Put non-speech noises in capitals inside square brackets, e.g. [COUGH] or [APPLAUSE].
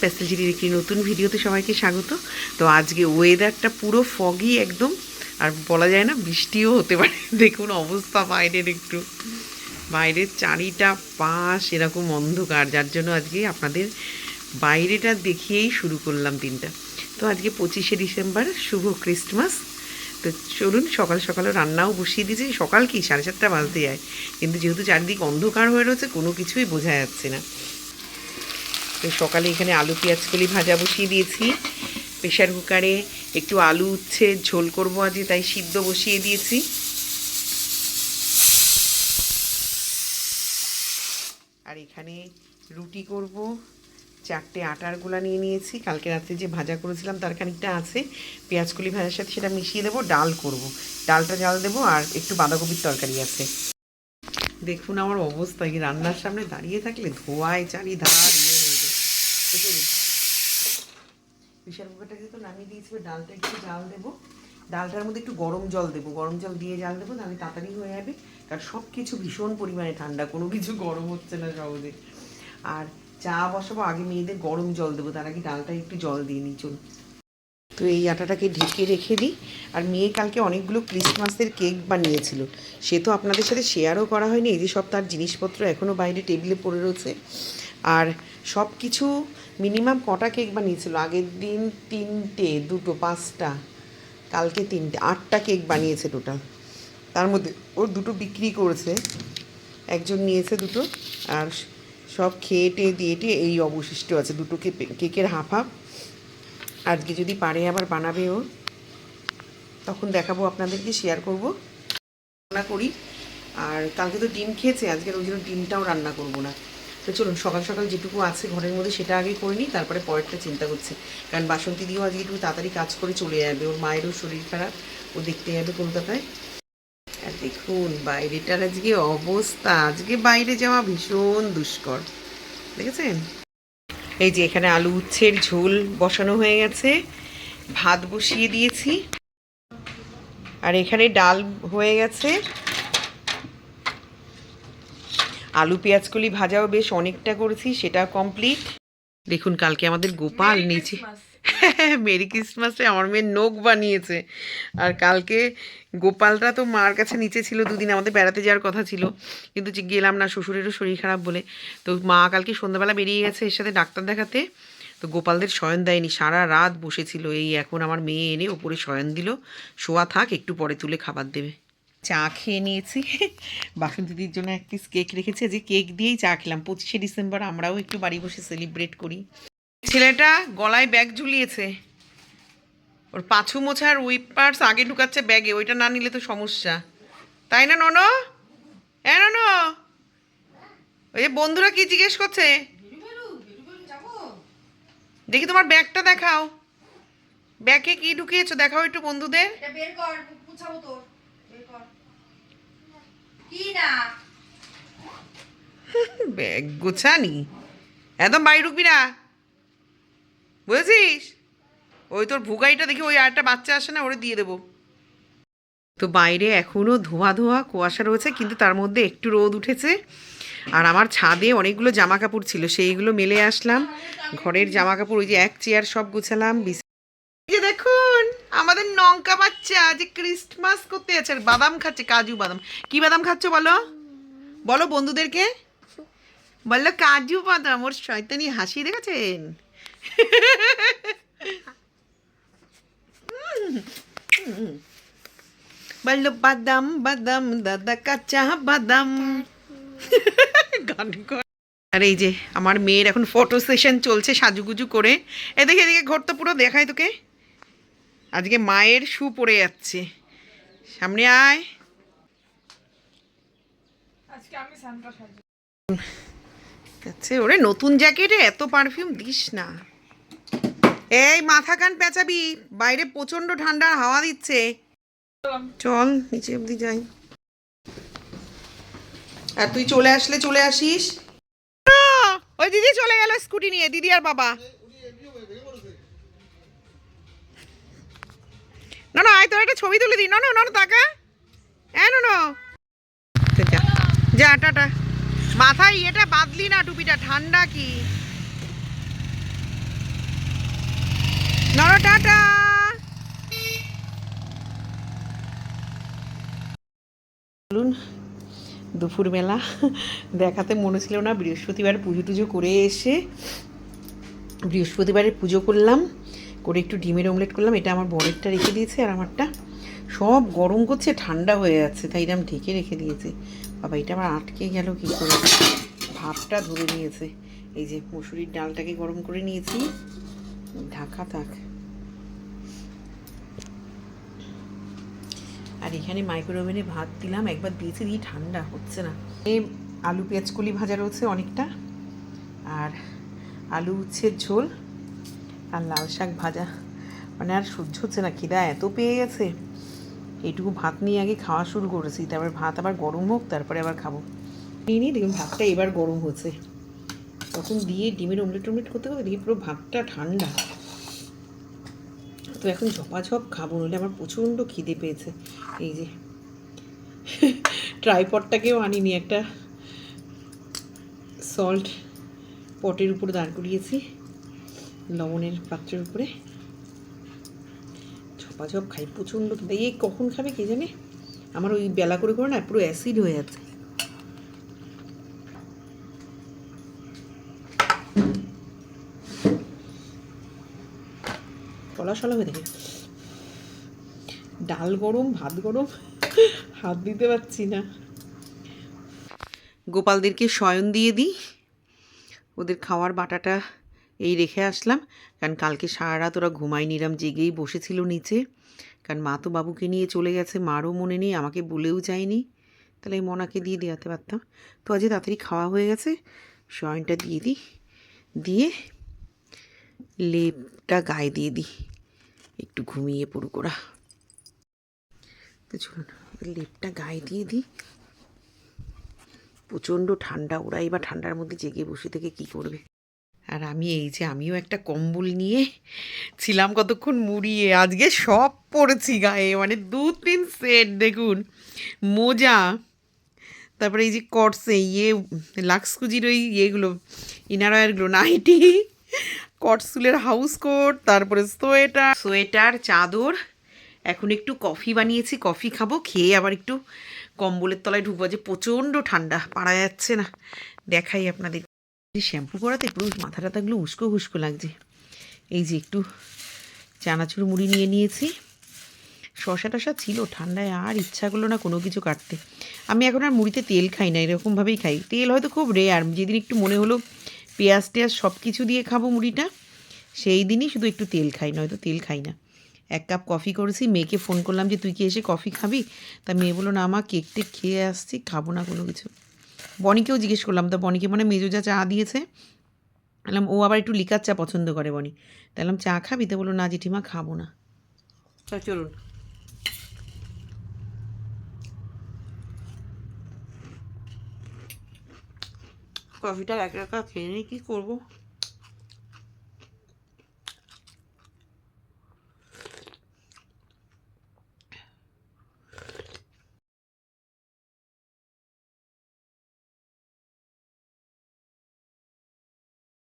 প্যাসেলজিরির একটি নতুন ভিডিওতে সবাইকে স্বাগত। তো আজকে ওয়েদারটা পুরো ফগি একদম আর বলা যায় না, বৃষ্টিও হতে পারে। [LAUGHS] দেখুন অবস্থা বাইরের একটু। বাইরের চারিটা পাশ এরকম অন্ধকার, যার জন্য আজকে আপনাদের বাইরেটা দেখিয়েই শুরু করলাম দিনটা। তো আজকে পঁচিশে ডিসেম্বর, শুভ ক্রিসমাস। তো চলুন, সকাল সকালে রান্নাও বসিয়ে দিয়েছি। সকাল কি? সাড়ে চারটা বাজতে যায়। কিন্তু যেহেতু চারিদিক অন্ধকার হয়ে রয়েছে, কোনো কিছুই বোঝা যাচ্ছে না। তো সকালে এখানে আলু, পেঁয়াজ, কলি ভাজা বসিয়ে দিয়েছি। প্রেশার কুকারে একটু আলু উচ্ছে, ঝোল করব আজকে, তাই সিদ্ধ বসিয়ে দিয়েছি। আর এখানে রুটি করব। চারটে আটার গোলা নিয়ে নিয়েছি। কালকে রাত্রে যে ভাজা করেছিলাম, তার খানিকটা আছে। পেঁয়াজ কলি ভাজার সাথে সেটা মিশিয়ে দেবো, ডাল করব। ডালটা জাল দেবো, আর একটু বাঁধাকপির তরকারি আছে। দেখুন আমার অবস্থা, এই রান্নার সামনে দাঁড়িয়ে থাকলে ধোয়ায় চারিধার ইয়ে হয়ে যায়। প্রেশার কুকারটাকে তো নামিয়ে দিয়েছি ডালটা একটু জাল দেবো। ডালটার মধ্যে একটু গরম জল দেবো। গরম জল দিয়ে জাল দেবো তাহলে তাড়াতাড়ি হয়ে যাবে। কারণ সব কিছু ভীষণ পরিমাণে ঠান্ডা, কোনো কিছু গরম হচ্ছে না সহজে। আর চা বসাবো, আগে মেয়েদের গরম জল দেবো, তার আগে ডালটা একটু জল দিয়ে নিই, চলুন। তো এই আটাটাকে ঢেকে রেখে দিই। আর মেয়ে কালকে অনেকগুলো ক্রিসমাসের কেক বানিয়েছিল। সে তো আপনাদের সাথে শেয়ারও করা হয়নি, এই যে সব তার জিনিসপত্র এখনও বাইরে টেবিলে পড়ে রয়েছে। আর সব কিছু মিনিমাম কটা কেক বানিয়েছিল? আগের দিন তিনটে, দুটো, পাঁচটা, কালকে তিনটে, আটটা কেক বানিয়েছে টোটাল তার মধ্যে ওর দুটো বিক্রি করেছে। একজন নিয়েছে দুটো, আর সব খেয়ে টেয়ে দিয়ে টেয়ে এই অবশিষ্ট আছে। দুটো কেকের হাফ হাফ আজকে যদি পারে আবার বানাবে ও, তখন দেখাবো আপনাদেরকে শেয়ার করব। রান্না করি। আর কালকে তো ডিম খেয়েছে আজকে ওই জন্য ডিমটাও রান্না করব না। তো চলুন, সকাল সকাল যেটুকু আছে ঘরের মধ্যে সেটা আগে করে নিই, তারপরে পরেরটা চিন্তা করছি। কারণ বাসন্তী দিয়েও আজকে একটু তাড়াতাড়ি কাজ করে চলে যাবে, ওর মায়েরও শরীর খারাপ, ও দেখতে যাবে কলকাতায়। আর দেখুন, বাইরেটার আজকে অবস্থা, আজকে বাইরে যাওয়া ভীষণ দুষ্কর, দেখেছেন? এই যে এখানে আলু উচ্ছের ঝোল বসানো হয়ে গেছে, ভাত বসিয়ে দিয়েছি। আর এখানে ডাল হয়ে গেছে। আলু পেঁয়াজ কলি ভাজাও বেশ অনেকটা করেছি সেটা কমপ্লিট দেখুন কালকে আমাদের গোপাল নিচে মেরি ক্রিসমাসে [LAUGHS] আমার মেয়ের নোক বানিয়েছে। আর কালকে গোপালটা তো মার কাছে নিচে ছিল দুদিন আমাদের বেড়াতে যাওয়ার কথা ছিল। কিন্তু যে গেলাম না শ্বশুরেরও শরীর খারাপ বলে। তো মা কালকে সন্ধ্যাবেলা বেরিয়ে গেছে এর সাথে ডাক্তার দেখাতে। তো গোপালদের শয়ন দেয়নি সারা রাত বসেছিল। এই এখন আমার মেয়ে এনে ওপরে শয়ন দিল। শোয়া থাক একটু পরে তুলে খাবার দেবে। চা খেয়ে নিয়েছি। [LAUGHS] বাসন্তীদির জন্য এক পিস কেক রেখেছি। যে কেক দিয়েই চা খেলাম। পঁচিশে ডিসেম্বর আমরাও একটু বাড়ি বসে সেলিব্রেট করি। ছেলেটা গলায় ব্যাগ ঝুলিয়েছে। ওর পাছু মোছার উইপার্স আগে ঢুকাচ্ছে ব্যাগে ওইটা না নিলে তো সমস্যা। তাই না নন হ্যাঁ নন ওই যে বন্ধুরা কি জিজ্ঞেস করছে? দেখি তোমার ব্যাগটা দেখাও। ব্যাগে কি ঢুকিয়েছো? দেখাও একটু বন্ধুদের। বের কর ব্যাগ গোছানি। একদম বাড়ি ঢুকবি না। বুঝেছিস? ওই তোর ভুগাইটা দেখি ওই আরেকটা বাচ্চা আসে না, ওরে দিয়ে দেবো। তো বাইরে এখনও ধোয়া ধোয়া কুয়াশা রয়েছে, কিন্তু তার মধ্যে একটু রোদ উঠেছে। আর আমার ছাদে অনেকগুলো জামা কাপড় ছিল, সেইগুলো মেলে আসলাম। ঘরের জামা কাপড় ওই যে এক চেয়ার সব গুছালাম আমাদের লঙ্কা বাচ্চা যে ক্রিসমাস করতে আছে আর বাদাম খাচ্ছে, কাজু বাদাম। কি বাদাম খাচ্ছ বলো? বলো বন্ধুদেরকে। বলল কাজু বাদাম, ওর শয়তানি হাসি দেখেছেন? বলল বাদাম বাদাম, দাদা কাঁচা বাদাম। গান আর এই যে, আমার মেয়ের এখন ফটো সেশন চলছে সাজুগুজু করে। এদিকে এদিকে, ঘর তো পুরো দেখায় তোকে। আজকে মায়ের শু পড়ে যাচ্ছে। সামনে আয়। আচ্ছা ওরে নতুন জ্যাকেটে এত পারফিউম দিস না। এই মাথা কান পেঁচাবি। বাইরে প্রচণ্ড ঠান্ডা হাওয়া দিচ্ছে। চল নিচে অবধি যাই। আর তুই চলে আসলে চলে আসিস। ওই দিদি চলে গেল স্কুটি নিয়ে দিদি আর বাবা। না না, আয়, তোর একটা ছবি তুলে দিই। না না না তাকা। হ্যাঁ না যা যা, টাটা। মাথায় ইয়েটা বাদলি না, টুপিটা। ঠান্ডা কি? নর টাটা। বলুন দুপুরবেলা দেখাতে মনে ছিল না। বৃহস্পতিবার পুজো টুজো করে এসে বৃহস্পতিবারে পুজো করলাম। করে একটু ডিমের অমলেট করলাম। এটা আমার বরেরটা রেখে দিয়েছে আর আমারটা সব গরম করছে, ঠান্ডা হয়ে যাচ্ছে, তাই এরকম ঢেকে রেখে দিয়েছে। বাবা, এটা আবার আটকে গেল কী করে? ভাবটা ধরে নিয়েছে। এই যে মুসুরির ডালটাকে গরম করে নিয়েছি। ঢাকা থাক। আর এখানে মাইক্রোওভেনে ভাত দিলাম, একবার দিয়েছি দিয়ে ঠান্ডা হচ্ছে না। এই আলু পেঁয়াজ কলি ভাজা রয়েছে অনেকটা। আর আলু উচ্ছের ঝোল। আর লাল শাক ভাজা। মানে আর সহ্য হচ্ছে না, খিদা এত পেয়ে গেছে। এইটুকু ভাত নিয়ে আগে খাওয়া শুরু করেছি, তারপর ভাত আবার গরম হোক, তারপরে আবার খাব। নিয়ে নিই দেখুন ভাতটা এবার গরম হচ্ছে। তখন দিয়ে ডিমের অমলেট টমলেট করতে করতে দিয়ে পুরো ভাতটা ঠান্ডা। তো এখন ঝপাঝপ খাব, নইলে আমার প্রচণ্ড খিদে পেয়েছে। এই যে, ট্রাইপডটাকেও আনিনি, একটা সল্ট পটের উপর দাঁড় করিয়েছি। লবণের পাত্রের উপরে। ঝপাঝপ খাই, প্রচণ্ড। এই কখন খাবে কে জানে? আমার ওই বেলা করে করে না পুরো অ্যাসিড হয়ে যাচ্ছে। চলাচলা হয়ে থাকে। ডাল গরম, ভাত গরম, হাত দিতে পারছি না। গোপালদেরকে শয়ন দিয়ে দিই। ওদের খাওয়ার বাটাটা এই রেখে আসলাম। কারণ কালকে সারা রাত ওরা ঘুমাই নিলাম জেগেই বসেছিল নিচে। কারণ মা তো বাবুকে নিয়ে চলে গেছে, মারও মনে নেই, আমাকে বলেও যায়নি। তাহলে এই মনাকে দিয়ে দেওয়াতে পারতাম। তো আজকে তাড়াতাড়ি খাওয়া হয়ে গেছে। শয়নটা দিয়ে দিই। দিয়ে লেপটা গায়ে দিয়ে দিই। একটু ঘুমিয়ে পড়ুক ওরা। তো চলুন, লেপটা গায়ে দিয়ে দিই। প্রচণ্ড ঠান্ডা, ওরা এবার ঠান্ডার মধ্যে জেগে বসে থেকে কি করবে? আর আমি এই যে আমিও একটা কম্বল নিয়ে ছিলাম কতক্ষণ মুড়িয়ে, আজকে সব পরেছি গায়ে মানে দু তিন সেট, দেখুন, মোজা, তারপরে এই যে কটসে ইয়ে লাক্সকুজির ওই ইয়েগুলো, ইনারওয়ারগুলো, নাইটি কটসুলের হাউস কোট, তারপরে সোয়েটার সোয়েটার, চাদর, এখন একটু কফি বানিয়েছি, কফি খাব, খেয়ে আবার একটু কম্বলের তলায় ঢুকবো যে প্রচণ্ড ঠান্ডা পারা যাচ্ছে না, দেখাই আপনাদের শ্যাম্পু করাতে পুরো মাথা টাথাগুলো উস্কো হুস্কো লাগছে। এই যে একটু চানাচুর মুড়ি নিয়ে নিয়েছি। শশা টশা ছিল, ঠান্ডায় আর ইচ্ছা করল না কোনো কিছু কাটতে। আমি এখন আর মুড়িতে তেল খাই না, এরকমভাবেই খাই। তেল হয়তো খুব রেয়ার যেদিন একটু মনে হলো পেঁয়াজ টেয়াজ সব কিছু দিয়ে খাব মুড়িটা, সেই দিনই শুধু একটু তেল খাই, নয়তো তেল খাই না। এক কাপ কফি করেছি, মেয়েকে ফোন করলাম যে, তুই কি এসে কফি খাবি? তা মেয়ে বলল, না মা কেক টেক খেয়ে আসছি, খাব না কোনো কিছু। বনিকেও জিজ্ঞেস করলাম, তো বনিকে মানে মেজো যা চা দিয়েছে? বললাম, ও আবার একটু লিকার চা পছন্দ করে বনি। তাহলাম চা খাবি? তো বলল, না জেঠিমা, খাব না। চলুন। কফিটা এক একা খেয়ে নিই, কী করব?